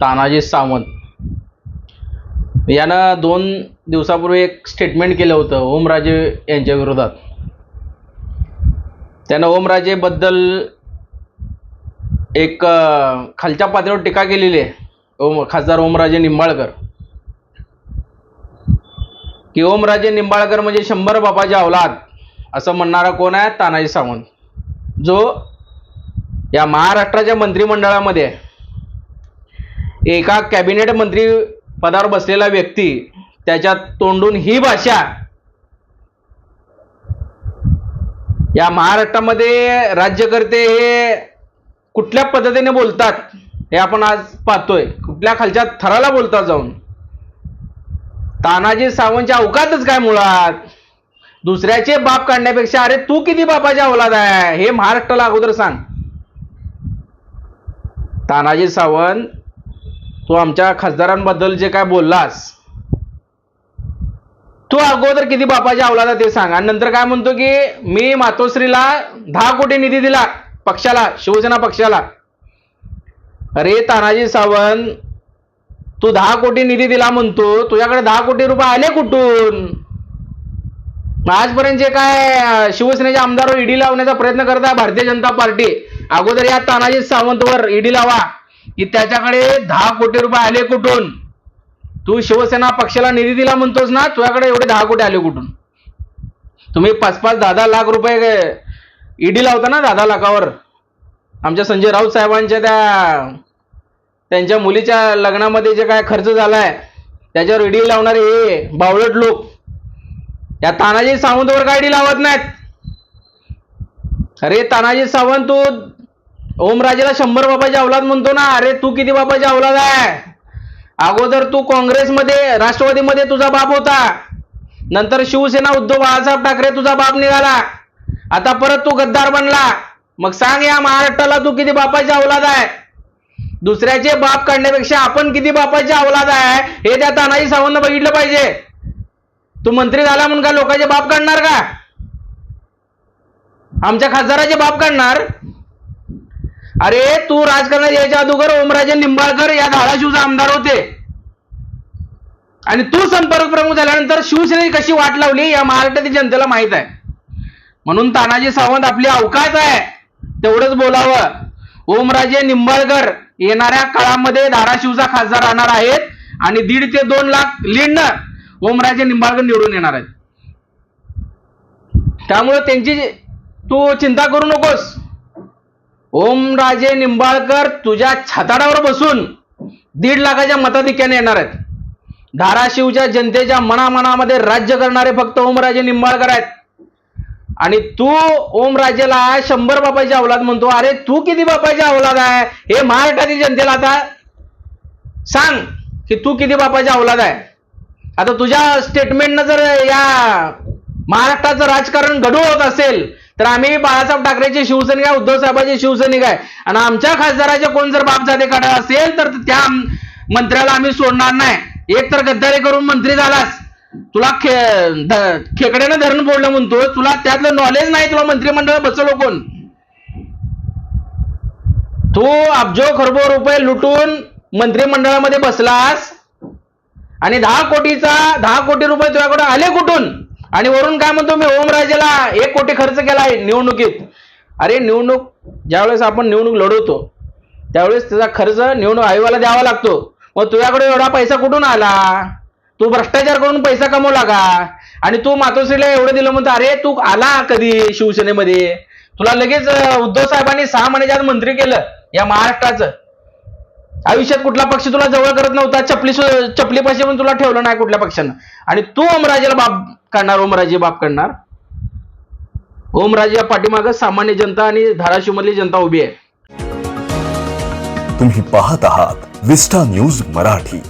तानाजी सावंत. यानं दोन दिवसापूर्वी एक स्टेटमेंट केलं होतं ओमराजे यांच्या विरोधात. त्यानं ओमराजेबद्दल एक खालच्या पातळीवर टीका केलेली आहे. ओम खासदार ओमराजे निंबाळकर. की ओमराजे निंबाळकर म्हणजे शंभर बाबाचे अवलाद असं म्हणणारा कोण आहे? तानाजी सावंत. जो या महाराष्ट्राच्या मंत्रिमंडळामध्ये एका कॅबिनेट मंत्री पदावर बसलेला व्यक्ती त्याच्या तोंडून ही भाषा. या महाराष्ट्रामध्ये राज्यकर्ते हे कुठल्या पद्धतीने बोलतात हे आपण आज पाहतोय. कुठल्या खालच्या थराला बोलतात जाऊन? तानाजी सावंतच्या अवकातच काय मुळात? दुसऱ्याचे बाप काढण्यापेक्षा अरे तू किती बापाच्या अवलाद आहे? हे महाराष्ट्राला अगोदर सांग. तानाजी सावंत तू आमच्या खासदारांबद्दल जे काय बोललास तू अगोदर किती बापाच्या अवलाद ते सांग. आणि नंतर काय म्हणतो की मी मातोश्रीला दहा कोटी निधी दिला पक्षाला शिवसेना पक्षाला. अरे तानाजी सावंत तू दहा कोटी निधी दिला म्हणतो तुझ्याकडे दहा कोटी रुपये आले कुठून? आजपर्यंत जे काय शिवसेनेचे शिवसेनेच्या ईडी लावण्याचा प्रयत्न करत आहे भारतीय जनता पार्टी अगोदर या तानाजी सावंतवर ईडी लावा. की त्याच्याकडे दहा कोटी रुपये आले कुठून? तू शिवसेना पक्षाला निधी दिला म्हणतोस ना तुझ्याकडे एवढे दहा कोटी आले कुठून? तुम्ही पाच पाच दहा दहा लाख रुपये ईडी लावता ना दहा दहा लाखावर. आमच्या संजय राऊत साहेबांच्या त्या त्यांच्या मुलीच्या लग्नामध्ये जे काय खर्च झालाय त्याच्यावर ईडी लावणारे हे बावळट लोक या तानाजी सावंतवर काय ईडी लावत नाहीत? अरे तानाजी सावंत तू ओमराजेला शंभर बाबाची अवलाद म्हणतो ना अरे तू किती बाबाची अवलाद आहे? अगोदर तू काँग्रेसमध्ये राष्ट्रवादीमध्ये तुझा बाप होता. नंतर शिवसेना उद्धव बाळासाहेब ठाकरे तुझा बाप निघाला. आता परत तू गद्दार बनला. मग सांग या महाराष्ट्राला तू किती बापाची अवलाद आहे? दुसऱ्याचे बाप काढण्यापेक्षा आपण किती बापाची अवलाद आहे? हे त्या तानाजी सावंत बघितलं पाहिजे. तू मंत्री झाला म्हणून का लोकांचे बाप काढणार का? आमच्या खासदाराचे बाप काढणार? अरे तू राजकारणात यायच्या अगोदर ओमराजे निंबाळकर या धाराशिवचा आमदार होते. आणि तू संपर्क प्रमुख झाल्यानंतर शिवसेनेची कशी वाट लावली या महाराष्ट्रातील जनतेला माहीत आहे. म्हणून तानाजी सावंत आपली अवकाश आहे तेवढंच बोलावं. ओमराजे निंबाळकर येणाऱ्या काळामध्ये धाराशिवचा खासदार राहणार आहेत आणि दीड ते दोन लाख लीडनं ओमराजे निंबाळकर निवडून येणार आहेत. त्यामुळे त्यांची तू चिंता करू नकोस. ओमराजे निंबाळकर तुझ्या छाताडावर बसून दीड लाखाच्या मताधिक्याने येणार आहेत. धाराशिवच्या जनतेच्या मनामनामध्ये राज्य करणारे फक्त ओमराजे निंबाळकर आहेत. आणि तू ओमराजेला शंभर बापाची अवलाद म्हणतो. अरे तू किती बापाची अवलाद आहे? हे महाराष्ट्रातील जनतेला आता सांग की तू किती बापाची अवलाद आहे. आता तुझ्या स्टेटमेंटनं जर या महाराष्ट्राचं राजकारण घडू होत असेल तर आम्ही बाळासाहेब ठाकरेचे शिवसैनिक आहे उद्धव साहेबांचे शिवसैनिक आहे. आणि आमच्या खासदाराचे कोण जर बापजादे काढा असेल तर त्या मंत्र्याला आम्ही सोडणार नाही. एक तर गद्दारी करून मंत्री झालास. तुला खे ध- खेकड्यानं धरण फोडलं म्हणतो तुला त्यातलं नॉलेज नाही तुला मंत्रिमंडळ बसलो कोण? तू अब्जो खरबो रुपये लुटून मंत्रिमंडळामध्ये बसलास. आणि दहा कोटीचा दहा कोटी रुपये तुझ्याकडे आले कुठून? आणि वरून काय म्हणतो मी ओमराजेला एक कोटी खर्च केलाय निवडणुकीत. अरे निवडणूक ज्यावेळेस आपण निवडणूक लढवतो त्यावेळेस त्याचा खर्च निवडणूक आयोगाला द्यावा लागतो. मग तुझ्याकडे एवढा पैसा कुठून आला? तू भ्रष्टाचार करून पैसा कमवला का? आणि तू मातोश्रीला एवढं दिलं म्हणतो अरे तू आला कधी शिवसेनेमध्ये? तुला लगेच उद्धव साहेबांनी सहा महिन्याच्या मंत्री केलं या महाराष्ट्राचं. आयुष्यात कुठला पक्ष तुला जवळ करत नव्हता चपली चपली पैसे पण तुला ठेवलं नाही कुठल्या पक्षानं. आणि तू ओमराजेला बाप काढणार ओमराजे बाप काढणार ओमराजे पाठीमाग सामान्य जनता आणि धाराशिव मधली जनता उभी आहे. तुम्ही पाहत आहात विस्टा न्यूज मराठी.